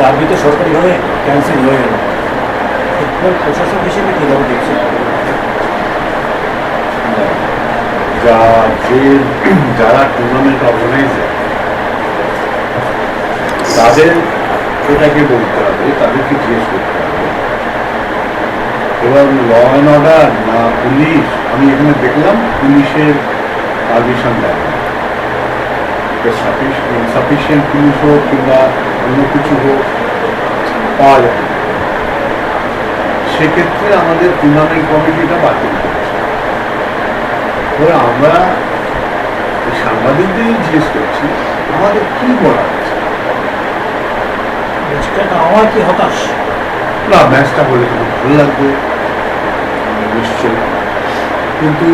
Derby তো সরকারিভাবে cancel হয়ে গেল। ফুটবল প্রশাসক হিসেবে কীভাবে দেখছে যা যে যারা টুর্নামেন্ট অর্গানাইজার তাদের এটাকে বলতে হবে তাদেরকে জিজ্ঞেস করতে হবে। এবার ল অ্যান্ড অর্ডার না পুলিশ আমি এখানে দেখলাম পুলিশের পারমিশন দেয় সাফিসিয়েন্ট পুলিশ হোক কিংবা অন্য কিছু হোক পাওয়া যাবে। সেক্ষেত্রে আমাদের টুর্নামেন্ট কমিটিটা বাতিল করেছে এবার আমরা সাংবাদিকদের জিজ্ঞেস করছি আমাদের কি করা হওয়া কি হতাশ? না ম্যাচটা হলে খুব ভালো লাগবে। নিশ্চয়ই। কিন্তু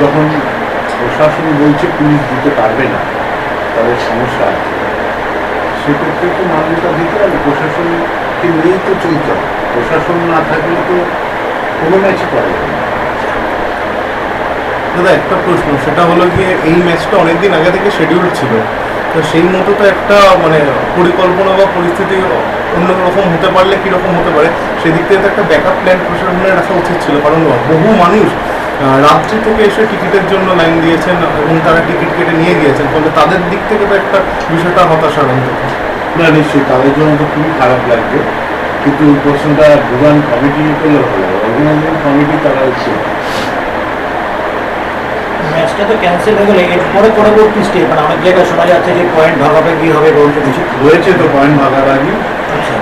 যখন প্রশাসন বলছে পুলিশ দিতে পারবে না তাদের সমস্যা আছে। সেক্ষেত্রে তো হবে। প্রশাসনকে নিয়েই তো চলতে হবে। প্রশাসন না থাকলে তো কোনো ম্যাচই করা দাদা, একটা প্রশ্ন। সেটা হলো গিয়ে এই ম্যাচটা অনেকদিন আগে থেকে শিডিউল ছিল। তো সেই মতো তো একটা মানে পরিকল্পনা বা পরিস্থিতি অন্য রকম হতে পারলে কীরকম হতে পারে? সেদিক থেকে তো একটা ব্যাকআপ প্ল্যান প্রশাসনের রাখা উচিত ছিল। কারণ বহু মানুষ রাত্রি থেকে এসে টিকিটের জন্য লাইন দিয়েছেন এবং তারা টিকিট কেটে নিয়ে গিয়েছেন ফলে তাদের দিক থেকে তো একটা বিষয়টা হতাশার অন্তত না নিশ্চয়ই তাদের জন্য তো খুবই খারাপ লাগবে কিন্তু ওই প্রশ্নটা ভুগান কমিটি করলে ভালো অর্গানাইজিং কমিটি তারা হচ্ছে ম্যাচটা তো ক্যান্সেল হয়ে গেলে এরপরে পরবর্তী স্টেপ মানে অনেক জায়গায় শোনা যাচ্ছে যে পয়েন্ট ভাগাভাগি হবে বলতে কিছু। রয়েছে তো পয়েন্ট ভাগাভাগি। আচ্ছা।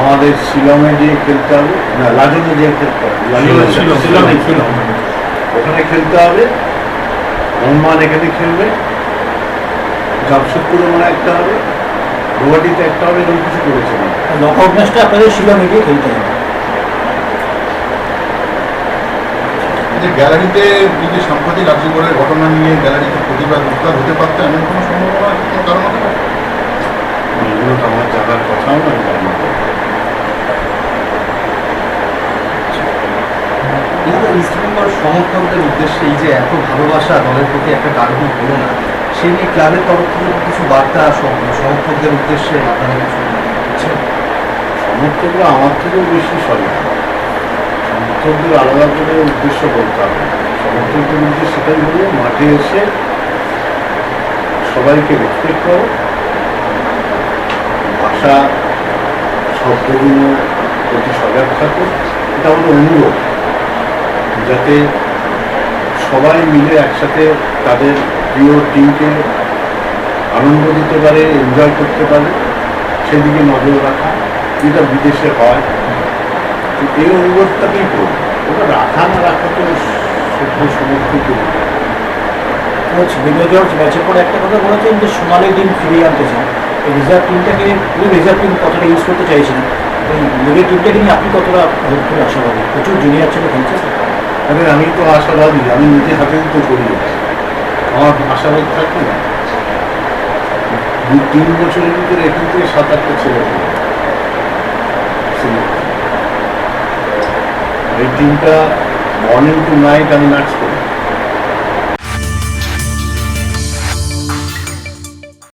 আমাদের শিলংয়ে গিয়ে খেলতে হবে না লাজনে গিয়ে খেলতে হবে শিলংয়ে খেলতে হবে। ওখানে খেলতে হবে। মোহনমান এখানে খেলবে। জামশেদপুরে মনে হয় একটা হবে। গুয়াহাটিতে একটা হবে এরকম কিছু করেছে না নকআউট ম্যাচটা আপনাদের শিলংয়ে গিয়ে খেলতে হবে। যে গ্যালারিতে এই যে সাম্প্রতিক রাজ্যগড়ের ঘটনা নিয়ে গ্যালারিতে প্রতিবাদ উত্তাপ হতে পারতো এমন কোনো সম্ভাবনা কোনো কারণ হতে পারে এগুলো তো আমার জানার কথাও নয় জানি না। কিন্তু ইস্টবেঙ্গল সমর্থকদের উদ্দেশ্যে এই যে এত ভালোবাসা দলের প্রতি একটা ডাকবি হলো না সেই নিয়ে ক্লাবের তরফ থেকে কিছু বার্তা সম- সমর্থকদের উদ্দেশ্যে আপনারা কিছু? সমর্থকরা আমার থেকেও বেশি সজাগ সমর্থকদের আলাদা করে উদ্দেশ্য বলতে হবে। সমর্থকদের উদ্দেশ্য সেটাই হলো মাঠে এসে সবাইকে রেসপেক্ট করো ভাষা শব্দগুলো প্রতি সজাগ থাকো এটা আমাদের অনুরোধ যাতে সবাই মিলে একসাথে তাদের প্রিয় টিমকে আনন্দ দিতে পারে এনজয় করতে পারে, সেদিকে নজর রাখা, যেটা বিদেশে হয়। এই অনুরোধটাকেই করব। ওটা রাখা না রাখা তো সভ্য সমর্থিত কোচ বিনয় জর্জ, ম্যাচের পরে একটা কথা বলেছেন যে সোনালি দিন ফিরিয়ে আনতে চান এই রিজার্ভ টিমটাকে পুরো রিজার্ভ টিম কতটা ইউজ করতে চাইছেন? এই লিগের টিমটাকে নিয়ে আপনি কতটা আশাবাদী? প্রচুর জুনিয়র ছেলে খেলছে। আরে আমি তো আশাবাদী আমি নিজে হাতে তো করি। আমার আশাবাদ থাকে না দু তিন বছরের ভিতরে এখান থেকে সাত আটটা ছেলে। এই টিমটা মর্নিং টু নাইট আমি নাচ করি।